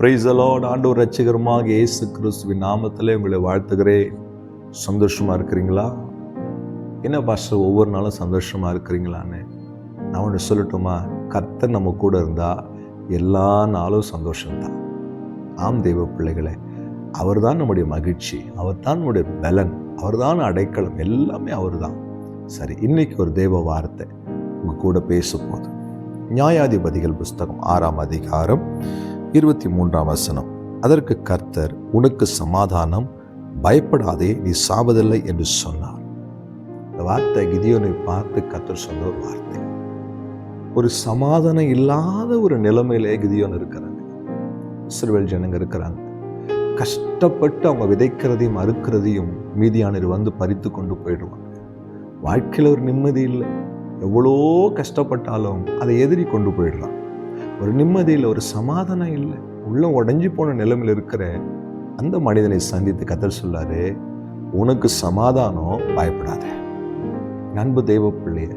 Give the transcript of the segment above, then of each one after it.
பிரைசலோட் ஆண்டவர் ரட்சகரமாக இயேசு கிறிஸ்துவின் நாமத்தில் உங்களை வாழ்த்துகிறேன். சந்தோஷமாக இருக்கிறீங்களா? என்ன பாஸ்டர் ஒவ்வொரு நாளும் சந்தோஷமாக இருக்கிறீங்களான்னு? நான் ஒன்று சொல்லட்டுமா? கர்த்தர் நம்ம கூட இருந்தால் எல்லா நாளும் சந்தோஷம்தான். ஆம் தெய்வ பிள்ளைகளே அவர் தான் நம்முடைய மகிழ்ச்சி அவர் தான் நம்முடைய பலன் அவர்தான் அடைக்கலம் எல்லாமே அவர்தான். சரி இன்னைக்கு ஒரு தெய்வ வார்த்தை உங்க கூட பேசும்போது நியாயாதிபதிகள் புஸ்தகம் ஆறாம் அதிகாரம் இருபத்தி மூன்றாம் வசனம். அதற்கு கர்த்தர் உனக்கு சமாதானம் பயப்படாதே நீ சாவதில்லை என்று சொன்னார். இந்த வார்த்தை கிதியோனை பார்த்து கர்த்தர் சொன்ன ஒரு வார்த்தை. ஒரு சமாதானம் இல்லாத ஒரு நிலைமையிலே கிதியோன் இருக்கிறாங்க. இஸ்ரவேல் ஜனங்க இருக்கிறாங்க. கஷ்டப்பட்டு அவங்க விதைக்கிறதையும் அறுக்கிறதையும் மீதியானர் வந்து பறித்து கொண்டு போயிடுவாங்க. வாழ்க்கையில் ஒரு நிம்மதி இல்லை. எவ்வளோ கஷ்டப்பட்டாலும் அதை எதிரி கொண்டு போயிடுறான். ஒரு நிம்மதியில் ஒரு சமாதானம் இல்லை. உள்ள உடஞ்சி போன நிலைமையில் இருக்கிற அந்த மனிதனை சந்தித்து கத்தர் சொல்லாரு உனக்கு சமாதானம் பயப்படாத. நண்பு தெய்வ பிள்ளைய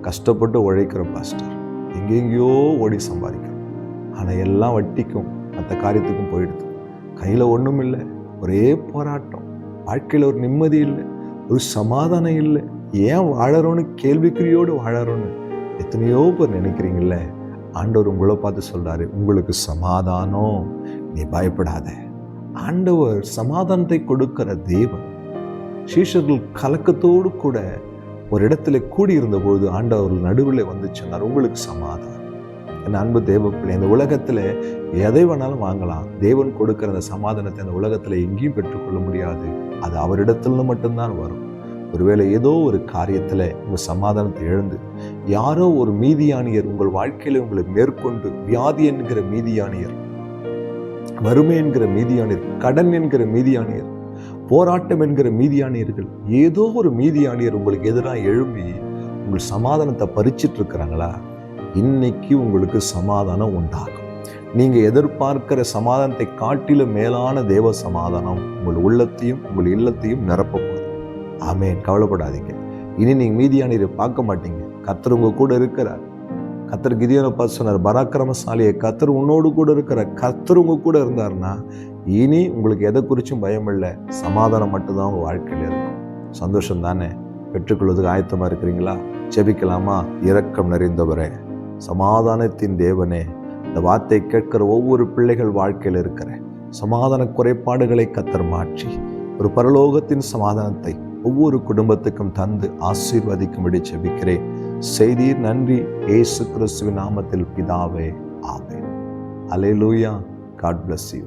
கஷ்டப்பட்டு உழைக்கிற பாஸ்டர் எங்கெங்கேயோ ஓடி சம்பாதிக்கிறோம் ஆனால் எல்லாம் வட்டிக்கும் மற்ற காரியத்துக்கும் போயிடுது. கையில் ஒன்றும் இல்லை. ஒரே போராட்டம். வாழ்க்கையில் ஒரு நிம்மதி இல்லை. ஒரு சமாதானம் இல்லை. ஏன் வாழறோன்னு கேள்விக்குறியோடு வாழறோன்னு எத்தனையோ பேர் நினைக்கிறீங்களே ஆண்டவர் உங்களை பார்த்து சொல்கிறாரு உங்களுக்கு சமாதானம். நீ பயப்படாத. ஆண்டவர் சமாதானத்தை கொடுக்கிற தேவன் சீஷர்கள் கலக்கத்தோடு கூட ஒரு இடத்துல கூடியிருந்த பொழுது ஆண்டவர் நடுவில் வந்து சொன்னார் உங்களுக்கு சமாதானம். என் அன்பு தேவப்பிள்ளை இந்த உலகத்தில் எதை வேணாலும் வாங்கலாம். தேவன் கொடுக்கிற அந்த சமாதானத்தை அந்த உலகத்தில் எங்கேயும் பெற்றுக்கொள்ள முடியாது. அது அவரிடத்துல மட்டும்தான் வரும். ஒருவேளை ஏதோ ஒரு காரியத்தில் உங்கள் சமாதானத்தை இழந்து யாரோ ஒரு மீதியானியர் உங்கள் வாழ்க்கையில் உங்களை மேற்கொண்டு வியாதி என்கிற மீதியானியர் வறுமை என்கிற மீதியானியர் கடன் என்கிற மீதியானியர் போராட்டம் என்கிற மீதியானியர்கள் ஏதோ ஒரு மீதியானியர் உங்களுக்கு எதிராக எழும்பி உங்கள் சமாதானத்தை பறிச்சிட்டு இருக்கிறாங்களா? இன்னைக்கு உங்களுக்கு சமாதானம் உண்டாகும். நீங்க எதிர்பார்க்கிற சமாதானத்தை காட்டிலும் மேலான தேவ சமாதானம் உங்கள் உள்ளத்தையும் உங்கள் இல்லத்தையும் நிரப்பப்படும் ஆமேன். கவலைப்படாதீங்க. இனி நீங்கள் மீதியானீரை பார்க்க மாட்டீங்க. கத்தர் உங்க கூட இருக்கிறார். கத்தர் கிதியோனை பார்த்து சொன்னார் பராக்கிரமசாலியை கத்தர் உன்னோடு கூட இருக்கிற கத்தர் உங்கள் கூட இருந்தாருன்னா இனி உங்களுக்கு எதை குறிச்சும் பயம் இல்லை. சமாதானம் மட்டும்தான் உங்கள் வாழ்க்கையில் இருக்கும். சந்தோஷம் தானே? பெற்றுக்கொள்வதுக்கு ஆயத்தமாக இருக்கிறீங்களா? செபிக்கலாமா இரக்கம் நிறைந்தவரே. சமாதானத்தின் தேவனே இந்த வார்த்தை கேட்கிற ஒவ்வொரு பிள்ளைகள் வாழ்க்கையில் இருக்கிற சமாதான குறைபாடுகளை கத்தர் மாற்றி ஒரு பரலோகத்தின் சமாதானத்தை ஒவ்வொரு குடும்பத்துக்கும் தந்து ஆசீர்வதிக்கும்படி செபிக்கிறேன் செய்தீர் நன்றி. ஏசு கிறிஸ்துவின் நாமத்தில் பிதாவே. ஆவே அலே லூயா காட் பிளஸ் யூ